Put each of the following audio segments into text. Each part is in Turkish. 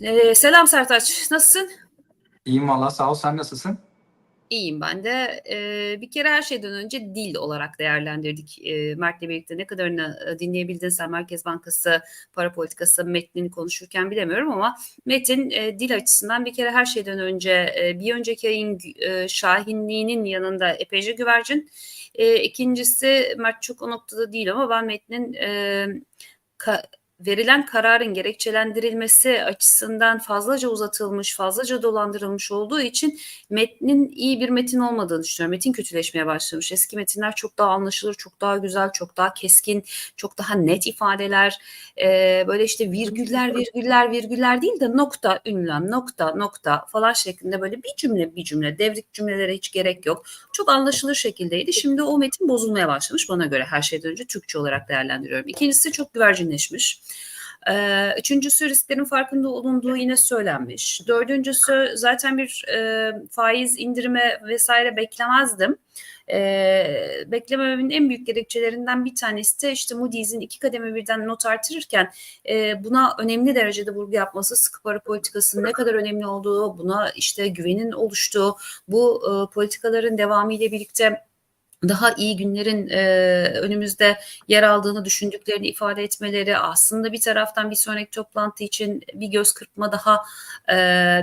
Ee, selam Sertaç, nasılsın? İyiyim valla sağ ol. Sen nasılsın? İyiyim ben de. Ee, bir kere her şeyden önce dil olarak değerlendirdik. Ee, Mert'le birlikte ne kadarını e, dinleyebildin sen Merkez Bankası para politikası metnini konuşurken bilemiyorum ama metin e, dil açısından bir kere her şeyden önce e, bir önceki ayın e, şahinliğinin yanında epeyce güvercin. E, ikincisi Mert çok o noktada değil ama ben metnin e, ka- verilen kararın gerekçelendirilmesi açısından fazlaca uzatılmış, fazlaca dolandırılmış olduğu için metnin iyi bir metin olmadığını düşünüyorum. Metin kötüleşmeye başlamış. Eski metinler çok daha anlaşılır, çok daha güzel, çok daha keskin, çok daha net ifadeler. Ee, böyle işte virgüller, virgüller, virgüller değil de nokta, ünlem, nokta, nokta falan şeklinde böyle bir cümle, bir cümle, devrik cümlelere hiç gerek yok. Çok anlaşılır şekildeydi. Şimdi o metin bozulmaya başlamış bana göre her şeyden önce Türkçe olarak değerlendiriyorum. İkincisi çok güvercinleşmiş. Ee, üçüncüsü risklerin farkında olunduğu yine söylenmiş. Dördüncüsü zaten bir e, faiz indirime vesaire beklemezdim. E, beklemememin en büyük gerekçelerinden bir tanesi de işte Moody's'in iki kademe birden not artırırken e, buna önemli derecede vurgu yapması, sıkı para politikasının ne kadar önemli olduğu, buna işte güvenin oluştuğu, bu e, politikaların devamı ile birlikte daha iyi günlerin e, önümüzde yer aldığını düşündüklerini ifade etmeleri aslında bir taraftan bir sonraki toplantı için bir göz kırpma daha e,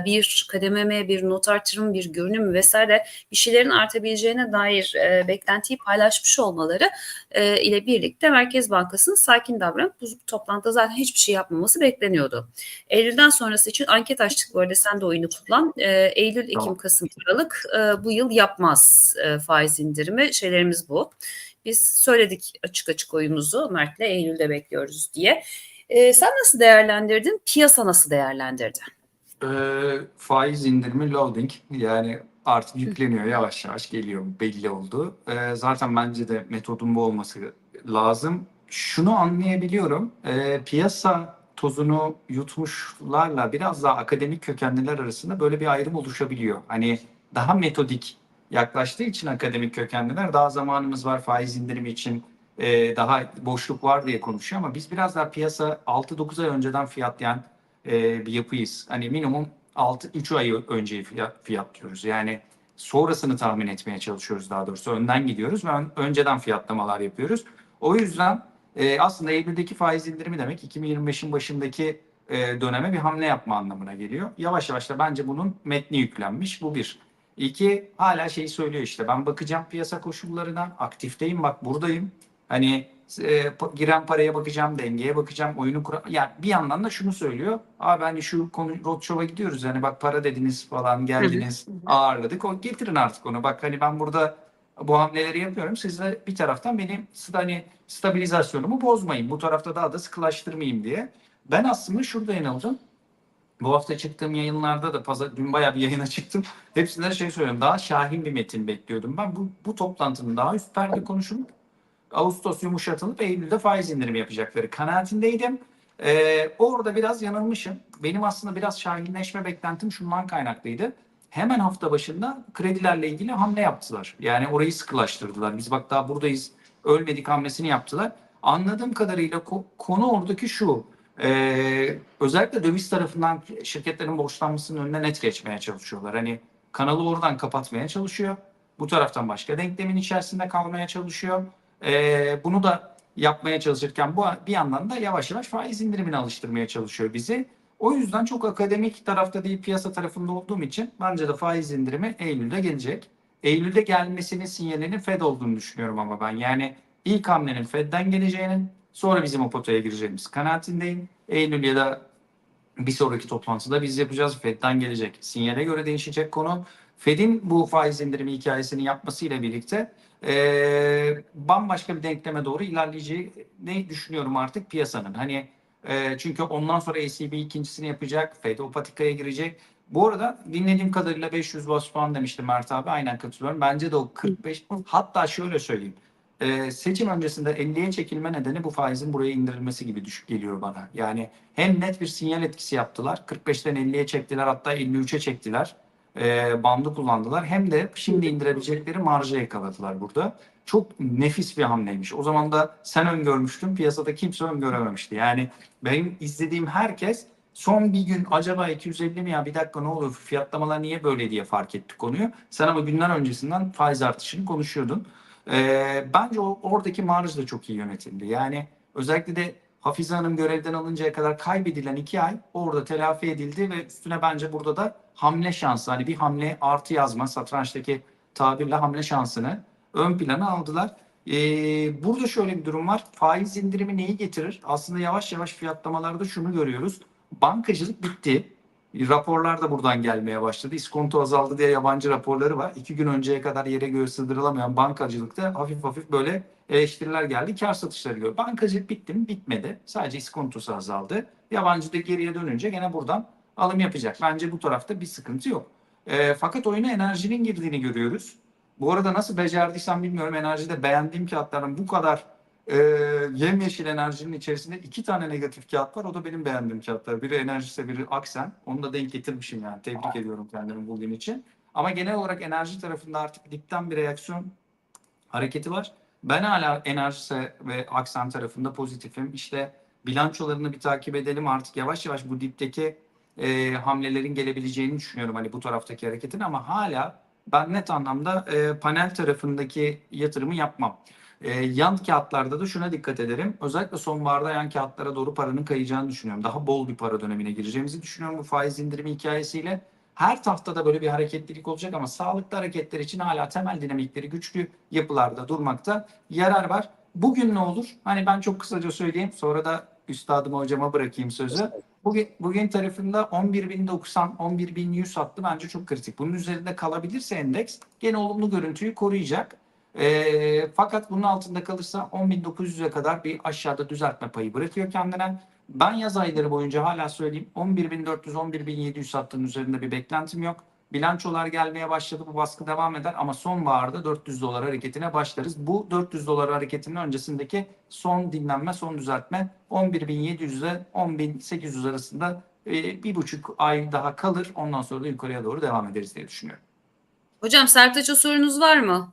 bir kadememe, bir not artırım, bir görünüm vesaire bir şeylerin artabileceğine dair e, beklentiyi paylaşmış olmaları e, ile birlikte Merkez Bankası'nın sakin davranıp bu toplantıda zaten hiçbir şey yapmaması bekleniyordu. Eylül'den sonrası için anket açtık bu arada sen de oyunu kullan. E, Eylül, Ekim. Kasım, Aralık e, bu yıl yapmaz e, faiz indirimi. Şeylerimiz bu. Biz söyledik açık açık oyumuzu Mert'le Eylül'de bekliyoruz diye. E, sen nasıl değerlendirdin? Piyasa nasıl değerlendirdi? Ee, faiz indirimi loading yani artık yükleniyor yavaş yavaş geliyor belli oldu. Ee, zaten bence de metodun bu olması lazım. Şunu anlayabiliyorum. Ee, piyasa tozunu yutmuşlarla biraz daha akademik kökenliler arasında böyle bir ayrım oluşabiliyor. Hani daha metodik yaklaştığı için akademik kökenliler daha zamanımız var faiz indirimi için e, daha boşluk var diye konuşuyor ama biz biraz daha piyasa 6-9 ay önceden fiyatlayan e, bir yapıyız. Hani minimum 6 3 ay önceyi fiyat, fiyatlıyoruz. Yani sonrasını tahmin etmeye çalışıyoruz daha doğrusu. Önden gidiyoruz ve ön- önceden fiyatlamalar yapıyoruz. O yüzden e, aslında Eylül'deki faiz indirimi demek 2025'in başındaki e, döneme bir hamle yapma anlamına geliyor. Yavaş yavaş da bence bunun metni yüklenmiş. Bu bir. İki, hala şeyi söylüyor işte ben bakacağım piyasa koşullarına, aktifteyim bak buradayım. Hani e, giren paraya bakacağım, dengeye bakacağım, oyunu kura... Yani bir yandan da şunu söylüyor. Abi hani şu konu roadshow'a gidiyoruz. Hani bak para dediniz falan geldiniz, ağırladık. O getirin artık onu. Bak hani ben burada bu hamleleri yapıyorum. Siz de bir taraftan benim hani stabilizasyonumu bozmayın. Bu tarafta daha da sıkılaştırmayayım diye. Ben aslında şurada yanıldım. Bu hafta çıktığım yayınlarda da pazar, dün bayağı bir yayına çıktım. Hepsinde de şey söylüyorum. Daha şahin bir metin bekliyordum. Ben bu, bu toplantının daha üst perde konuşulup Ağustos yumuşatılıp Eylül'de faiz indirimi yapacakları kanaatindeydim. Ee, orada biraz yanılmışım. Benim aslında biraz şahinleşme beklentim şundan kaynaklıydı. Hemen hafta başında kredilerle ilgili hamle yaptılar. Yani orayı sıkılaştırdılar. Biz bak daha buradayız ölmedik hamlesini yaptılar. Anladığım kadarıyla ko- konu oradaki şu. Ee, özellikle döviz tarafından şirketlerin borçlanmasının önüne net geçmeye çalışıyorlar. Hani kanalı oradan kapatmaya çalışıyor. Bu taraftan başka denklemin içerisinde kalmaya çalışıyor. Ee, bunu da yapmaya çalışırken bu bir yandan da yavaş yavaş faiz indirimine alıştırmaya çalışıyor bizi. O yüzden çok akademik tarafta değil piyasa tarafında olduğum için bence de faiz indirimi Eylül'de gelecek. Eylül'de gelmesinin sinyalinin Fed olduğunu düşünüyorum ama ben. Yani ilk hamlenin Fed'den geleceğinin sonra bizim o potaya gireceğimiz kanaatindeyim. Eylül ya da bir sonraki toplantıda biz yapacağız. Fed'den gelecek. Sinyale göre değişecek konu. Fed'in bu faiz indirimi hikayesini yapmasıyla birlikte eee, bambaşka bir denkleme doğru ilerleyeceğini düşünüyorum artık piyasanın. Hani eee, çünkü ondan sonra ECB ikincisini yapacak. Fed o patikaya girecek. Bu arada dinlediğim kadarıyla 500 bas puan demişti Mert abi. Aynen katılıyorum. Bence de o 45 hatta şöyle söyleyeyim. Ee, seçim öncesinde 50'ye çekilme nedeni bu faizin buraya indirilmesi gibi düş geliyor bana. Yani hem net bir sinyal etkisi yaptılar. 45'ten 50'ye çektiler hatta 53'e çektiler. Ee, bandı kullandılar. Hem de şimdi indirebilecekleri marjı yakaladılar burada. Çok nefis bir hamleymiş. O zaman da sen öngörmüştün. Piyasada kimse öngörememişti. Yani benim izlediğim herkes Son bir gün acaba 250 mi ya bir dakika ne oluyor fiyatlamalar niye böyle diye fark ettik konuyu. Sen ama günler öncesinden faiz artışını konuşuyordun. Ee, bence o, oradaki marj da çok iyi yönetildi. Yani özellikle de Hafize Hanım görevden alıncaya kadar kaybedilen iki ay orada telafi edildi ve üstüne bence burada da hamle şansı hani bir hamle artı yazma satrançtaki tabirle hamle şansını ön plana aldılar. Ee, burada şöyle bir durum var. Faiz indirimi neyi getirir? Aslında yavaş yavaş fiyatlamalarda şunu görüyoruz. Bankacılık bitti. Raporlar da buradan gelmeye başladı. İskonto azaldı diye yabancı raporları var. İki gün önceye kadar yere göğe sığdırılamayan bankacılıkta hafif hafif böyle eleştiriler geldi. Kar satışları gör. Bankacılık bitti mi? Bitmedi. Sadece iskontosu azaldı. Yabancı da geriye dönünce gene buradan alım yapacak. Bence bu tarafta bir sıkıntı yok. E, fakat oyuna enerjinin girdiğini görüyoruz. Bu arada nasıl becerdiysem bilmiyorum. Enerjide beğendiğim kağıtların bu kadar e, yemyeşil enerjinin içerisinde iki tane negatif kağıt var. O da benim beğendiğim kağıtlar. Biri enerjise biri aksen. Onu da denk getirmişim yani. Tebrik ediyorum kendimi bugün için. Ama genel olarak enerji tarafında artık dipten bir reaksiyon hareketi var. Ben hala enerjise ve aksen tarafında pozitifim. İşte bilançolarını bir takip edelim artık yavaş yavaş bu dipteki e, hamlelerin gelebileceğini düşünüyorum hani bu taraftaki hareketin ama hala ben net anlamda e, panel tarafındaki yatırımı yapmam. E, yan kağıtlarda da şuna dikkat ederim. Özellikle sonbaharda yan kağıtlara doğru paranın kayacağını düşünüyorum. Daha bol bir para dönemine gireceğimizi düşünüyorum bu faiz indirimi hikayesiyle. Her tahtada böyle bir hareketlilik olacak ama sağlıklı hareketler için hala temel dinamikleri güçlü yapılarda durmakta yarar var. Bugün ne olur? Hani ben çok kısaca söyleyeyim. Sonra da üstadıma hocama bırakayım sözü. Bugün, bugün tarafında 11.090, 11.100 hattı bence çok kritik. Bunun üzerinde kalabilirse endeks gene olumlu görüntüyü koruyacak. Ee, fakat bunun altında kalırsa 10.900'e kadar bir aşağıda düzeltme payı bırakıyor kendine. Ben yaz ayları boyunca hala söyleyeyim 11.400, 11.700 hattının üzerinde bir beklentim yok. Bilançolar gelmeye başladı. Bu baskı devam eder ama sonbaharda 400 dolar hareketine başlarız. Bu 400 dolar hareketinin öncesindeki son dinlenme, son düzeltme 11.700 ile 10.800 arasında e, bir buçuk ay daha kalır. Ondan sonra da yukarıya doğru devam ederiz diye düşünüyorum. Hocam Sertaç'a sorunuz var mı?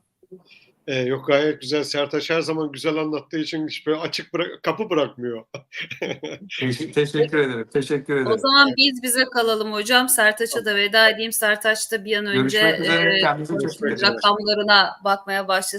Ee, yok gayet güzel. Sertaç her zaman güzel anlattığı için hiç böyle açık bıra- kapı bırakmıyor. Teşekkür, ederim. Teşekkür ederim. O zaman biz bize kalalım hocam. Sertaç'a da veda edeyim. Sertaç da bir an önce e, rakamlarına bakmaya başlasın.